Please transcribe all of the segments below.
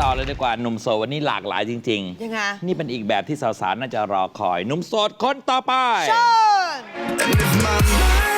ต่อเลยดีกว่าหนุ่มโสดวันนี้หลากหลายจริงยังไงๆนี่เป็นอีกแบบที่สาวๆน่าจะรอคอยหนุ่มโสดคนต่อไปเ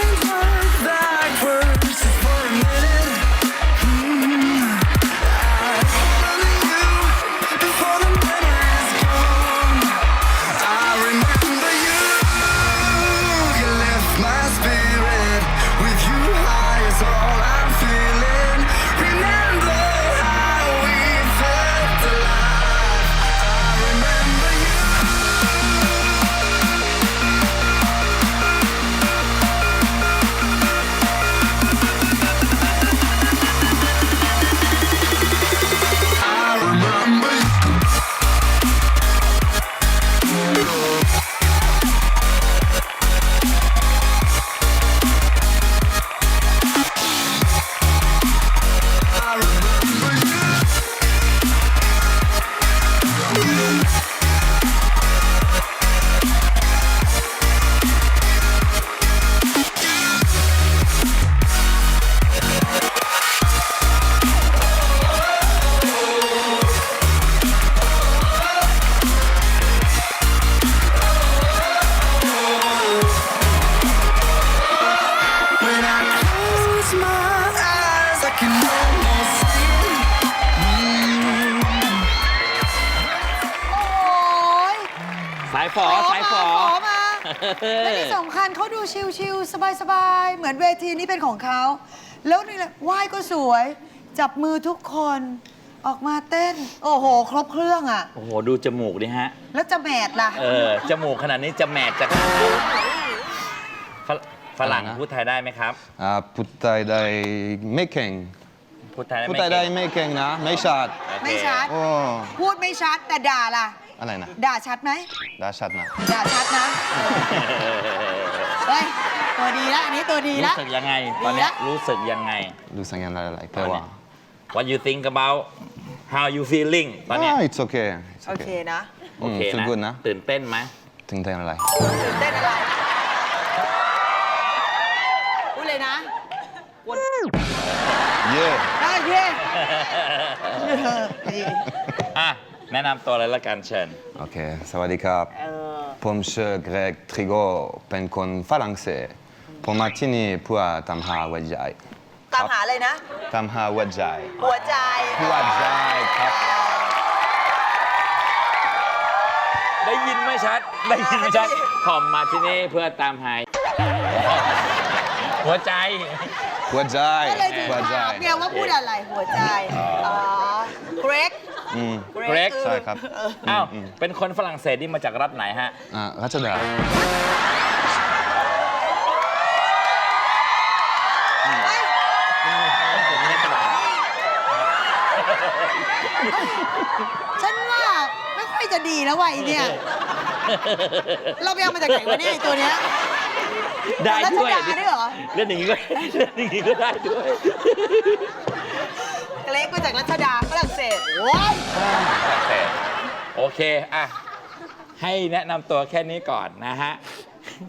ฝอสายฝอขอมาและที่สำคัญเขาดูชิลๆสบายๆ เหมือนเวทีนี้เป็นของเขา แล้วนี่แหละไหว้ก็สวย จับมือทุกคนออกมาเต้น โอ้โห ครบเครื่องอะ โอ้โห ดูจมูกดิฮะ แล้วจะแมทล่ะ เออ จมูกขนาดนี้จะแมทจะฝรฝรั่งอะไรนะพูดไทยได้ไหมครับ อ่าพูดไทยได้ไม่เก่งพูดไทยได้พูดไม่ไทยได้เก่งไม่เก่งนะ ไม่ชัดโอเคไม่ชัดโอ้พูดไม่ชัดแต่ด่าล่ะ อะไรนะด่าชัดไหมดาชัดนะด่าชัดนะเฮ้ยตัวดีแล้วอันนี้ตัวดีรู้แล้วสึกยังไง ตอนเนี้ยดีละ รู้สึกยังไงรู้สึกยังไงอะไรแปลว่า What you think about how you feeling ตอนเนี้ยอ่า it's okay it's โอเคนะโอเค feel นะ good นะ ตื่นเต้นไหมถึงเต้นอะไร ตื่นเต้นอะไรพูดเลยนะเย่ ได้เย่เออดี อะ แนะนำตัวเลยละกันเชิญ โอเค สวัสดีครับ เออ ผมชื่อเกรกทริโกเป็นคนฝรั่งเศส ผมมาที่นี่เพื่อทำหาหัวใจตามหาอะไรนะทำหาหัวใจหัวใจ หัวใจครับ ได้ยินไม่ชัด ได้ยินไม่ชัดผมมาที่นี่เพื่อตามหาหัวใจ หัวใจ ก็เลยถึงหัวใจ ถามเนี่ยว่าพูดอะไรหัวใจ อ๋อ เกรก อืม เกรกใช่ครับอ้าวเป็นคนฝรั่งเศสที่มาจากรัฐไหนฮะ อ่ารัชดาฉันว่าไม่ค่อยจะดีแล้วว่ะไอเนี่ย เราไปเอามาจากไหนวะเนี่ยไอ้ตัวเนี้ย ได้ด้วยรัชดาด้วยเหรอ เล่นอย่างนี้ก็เล่นอย่างนี้ก็ได้ด้วย เกรกมาจากรัชดาฝรั่งเศสโอ้ยโอเคโอเคอะให้แนะนำตัวแค่นี้ก่อนนะฮะ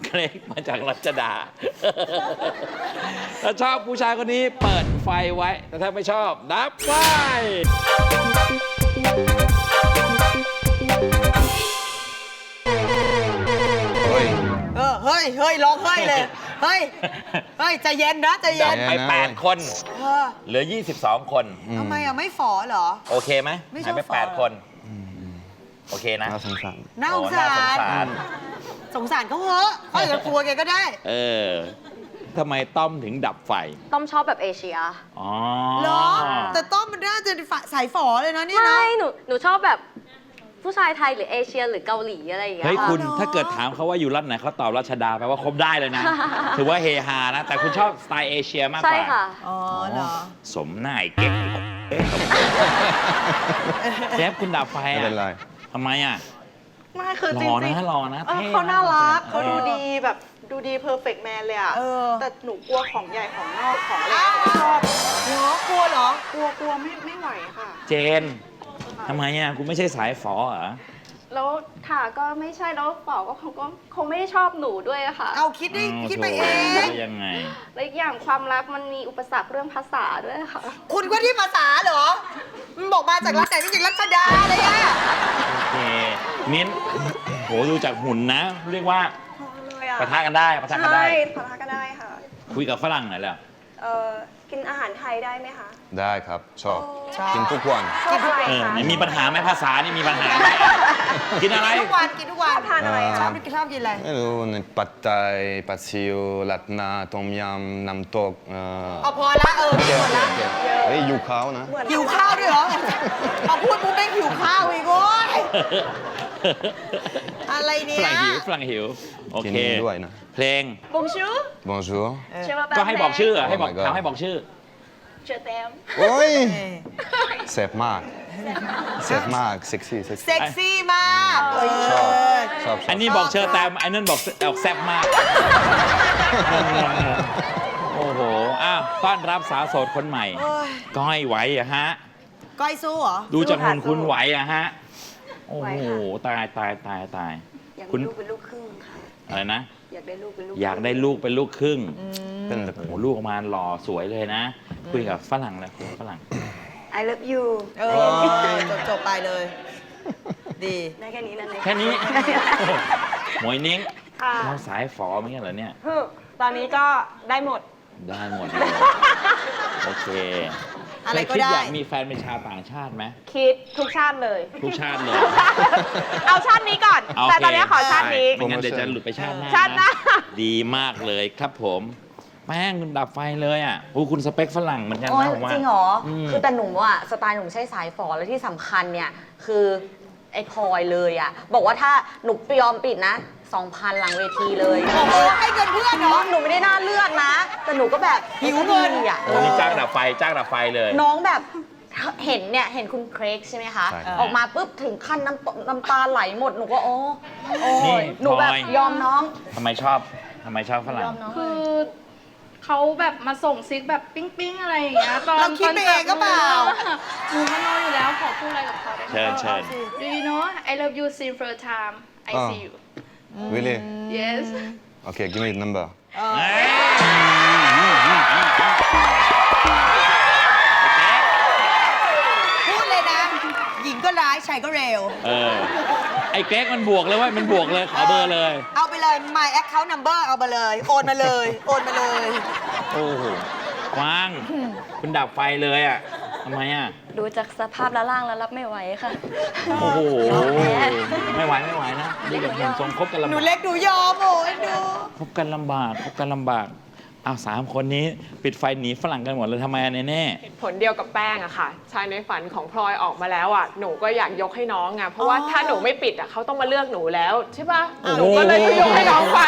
เกรกมาจากรัชดา ถ้าชอบผู้ชายคนนี้เปิดไฟไว้ แต่ถ้าไม่ชอบดับไฟเฮ้ยเออเฮ้ยเฮ้ยร้องเฮ้ยเลย เฮ้ย เฮ้ยใจเย็นนะใจเย็ดับนไปแน่นะ8คน เออเหลือ 22 คน ทำไมอะไม่ฝอเหรอ โอเคไหมไม่ชหาอบยไปฝรั่ง8คน โอเคนะน่าสงสารน่าสโอ้งน่าสาสงรสารสงสารเขาเหอะเขาอาจจะกลัวแกก็ได้ เออทำไมต้อมถึงดับไฟ ต้อมชอบแบบเอเชีย อ๋อ เหรอ แต่ต้อมมันน่าจะสายฝอเลยนะเนี่ยนะ ไม่ หนู หนูชอบแบบ ผู้ชายไทยหรือเอเชียหรือเกาหลีอะไรอย่างเงี้ยเฮ้ยค่ะ คุณเนอะถ้าเกิดถามเขาว่าอยู่รัฐไหนเขาตอบรัชดาแปลว่าครบได้เลยนะ ถือว่าเฮฮานะ แต่คุณชอบสไตล์เอเชียมากกใช่ว่าค่ะ อ๋อเหรอ สมหน้าไอ้เก๊กเอ๊ะเชฟคุณดับไฟไม่อะเป็นไรทำไมอะ ไม่คือหจล่ริองนะหล่อนะๆเออท่เขาน่ารักเอเขาอดูดีแบบดูดีเพอร์เฟกต์แมนเลยอะเออ แต่หนูกลัวของใหญ่ของนอกของอะไรอ้าวไม่ชอบเหรอกลัวเหรอกลัวกลัวไม่ไม่ไหวค่ะ เจน ทำไมอะคุณไม่ใช่สายฝอเหรอแล้วถาก็ไม่ใช่แล้วป๋อก็คงก็คงไม่ได้ชอบหนูด้วยอะค่ะเอาคิดได้คิดไปเองายังไง และอีกอย่างความรักมันมีอุปสรรคเรื่องภาษาด้วยค่ะ คุณก็ที่ภาษาเหรอมันบอกมาจากรัฐไหนไม่จากรัชดาเลยอะโอเคมิ้นโหดูจากหุ่นนะ เรียกว่าปะทะกันได้ปะทะกันได้ปะทะก็ได้ค่ะ คุยกับฝรั่งหน่อยแล้ว เออกินอาหาร ไทยได้ไหมคะ ได้ครับชอบ กินทุกวัน ชอบอะไรเออคะมีปัญหาไหมภาษานี่มีปัญหาไหมกินอะไรทุกวันกินทุกวันชอบทานอะไรชอคะบชอบกินอะไรไม่รู้ในปัตไตยปัซซิโอลัดนาต้มยำน้ำตกเอ่อเอาพอละเออโอเคหมดละโอเคเฮ้ยอยู่เขานะหิวข้าวด้วยเหรอพอพูดปุ๊บแม่งหิวข้าวอีกโว้ยอะไรเนี่ยฝรั่งหิวฝรั่งหิว โอเคกินด้วยนะ เพลง Bonjour bonjour เชื่อว่าก็ให้บอกชื่ออะให้บอก Oh my god ทำให้บอกชื่อ เชื่อแต้มโอ้ยเซ็บมากเซ็บมากเซ็กซี่เซ็กซี่เซ็กซี่มากเอชอบอชอบชอัอนบนี้บอกเชอร์แตมอันนั้นบอกออกแซ่บมาก โอ้โห อ้าวต้อนรับสาวโสดคนใหม่ โอ้ยก้อยไหวอะฮะ ก้อยสู้เหรอ ดูจากหุ่นคุณไหวอะฮะ โอ้ไหวโหค่ะตายตายตายตาย อยากคุมีณลูกเป็นลูกครึ่งค่ะ อะไรนะ อยากได้ลูกเป็นลูกอยากได้ลูกเป็นลูกครึ่ง เป็นโอ้โหลูกออกมาหล่อสวยเลยนะ คุยกับฝรั่งเลยคุยกับฝรั่งไอ love you เออจบจบไปเลย ดีได้แค่นี้นั่นเองแค่นี้หมวยนิ้งค่ะเราสายฝอไม่ใช่เหรอเนี่ยตอนนี้ก็ได้หมด ได้หมดเลยโอเคอะไรเคยก็คิดได้ อยากมีแฟนเป็นชาวต่างชาติไหมคิดทุกชาติเลย ทุกชาติเลย เอาชาตินี้ก่อน โเคแต่ตอนนี้ขอชาตินี้ ไม่งั้นเดี๋ยวจะหลุดไปชาติหน้าชาติหน้า ดีมากเลยครับผม แป้งคุณดับไฟเลยอะโอ้คุณสเปคฝรั่งเหมือนกันโอ้ยนะผมว่า จริงเหรออม คือแต่หนูอะสไตล์หนูไม่ใช่สายฝอและที่สำคัญเนี่ยคือไอ้พลอยเลยอะ บอกว่าถ้าหนูยอมปิดนะ2,000หลังเวทีเลยโอ้โหให้เงินเพื่อนเหรอหนูไม่ได้น่าเลือกนะ แต่หนูก็แบบหิวเงินดีอะ โอ้นี่จ้างดับไฟจ้างดับไฟเลย น้องแบบเห็นเนี่ย เห็นคุณเครกใช่ไหมคะ ใช่ครับออกมาปุ๊บถึงขั้นน้ำตน้ำตาไหลหมด หนูก็โอ้โอ้นี่ยหนูแบบพลอย ยอมน้อง ทำไมชอบทำไมชอบฝรั่งยอมน้องเลคืยอ เขาแบบมาส่งซิกแบบปิ๊งปิ๊งๆอะไรอย่างเงี้ยตอนเราคิดไปเองก็เปล่า หนูก็นอนอยู่แล้วขอพูดอะไรกับเขาได้ไหมเชิญเชิญ Do you know I love you since first time I อ่า see you really yes okay give me the number พูดเลยนะ หญิงก็ร้ายชายก็เร็ว เออไอ้เก๊กมันบวกเลยเว่ามันบวกเลยขอเบอร์เลย เอาไป เลย my account number เอามาเลย โอนมาเลย โอนมาเลย โอ้โหกว้าง คุณดับไฟเลยอะทำไมอะ ดูจากสภาพและร่างแล้วรับไม่ไหวค่ะ โอ้โหยอมแพ้ไม่ไหวไม่ไหวนะดีกับหุ่นทรงคบกันลำหนูบากเล็กดูยอมโอ้ยดู คบกันลำบากคบกันลำบากเอาสามคนนี้ปิดไฟหนีฝรั่งกันหมดเลยทำไมอะแน่ผลเดียวกับแป้งอะค่ะ ชายในฝันของพลอยออกมาแล้วอะหนูก็อยากยกให้น้องอะเพราะว่าอ๋อถ้าหนูไม่ปิดอะเขาต้องมาเลือกหนูแล้วใช่ปะโอ้โหหนูก็เลยยกให้น้องไป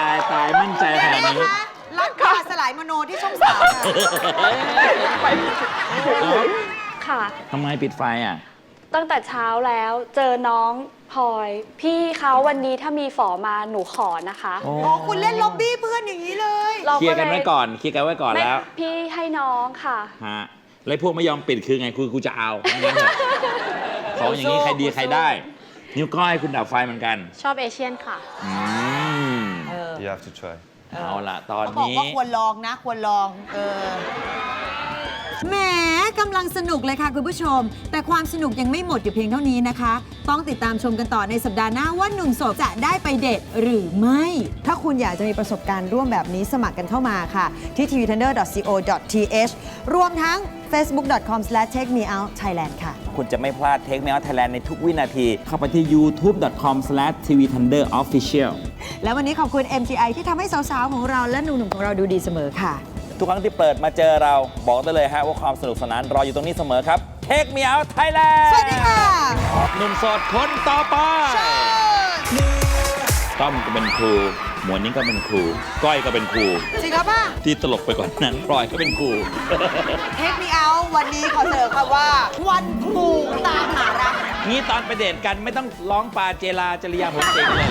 ตายตายตายมั่นใจขนาดแม่นี้คะรักกาสลายมโนที่ช่องสามค่ะค่ะทำไมปิดไฟอะ ตั้งแต่เช้าแล้วเจอน้อง พลอย พี่เขาวันนี้ถ้ามีฝอมาหนูขอนะคะโอ้อ๋อคุณเล่นล็อบบี้เพื่อนอย่างนี้เลยเราเคลียร์กันลไว้ก่อนเคลียร์กันไว้ก่อนไม่แล้วพี่ให้น้องค่ะ ฮะแล้วพวกไม่ยอมปิดคือไงคือกูจะเอาว่างั้นเถอะของอย่างนี้ใครดีใครได้ นิ้วก้อยคุณดับไฟเหมือนกันชอบเอเชียนค่ะ อืม you have to try เอาละตอนเขาบอกนี้ ว่าควรลองนะ ควรลอง เออแหม กำลังสนุกเลยค่ะคุณผู้ชม แต่ความสนุกยังไม่หมดอยู่เพียงเท่านี้นะคะ ต้องติดตามชมกันต่อในสัปดาห์หน้าว่าหนุ่มโสดจะได้ไปเดทหรือไม่ ถ้าคุณอยากจะมีประสบการณ์ร่วมแบบนี้สมัครกันเข้ามาค่ะ ที่ tvtender.co.th รวมทั้ง facebook.com/takemeoutthailand ค่ะ คุณจะไม่พลาดเทค e ม u t ไทยแลนด์ในทุกวินาที เข้าไปที่ youtube.com/tvthunderofficial แล้ววันนี้ขอบคุณ MGI ที่ทำให้สาวๆของเราและหนุ่มๆของเราดูดีเสมอค่ะ ทุกครั้งที่เปิดมาเจอเราบอกได้เลยฮะว่าความสนุกสนานรออยู่ตรงนี้เสมอครับ Take Me Out Thailand สวัสดีค่ะหนุ่มโสดคนต่อไปต้อมก็เป็นครู หมวดนี้ก็เป็นครู ก้อยก็เป็นครู จริงครับป่ะที่ตลกไปกว่อนนั้นปล่อยก็เป็นครู เทคมีเอาวันนี้ขอเสนอคำว่า วันครูตามหารักงี้ตอนไปเดทกันไม่ต้องร้องปาเจลาจริยาผมเองเลย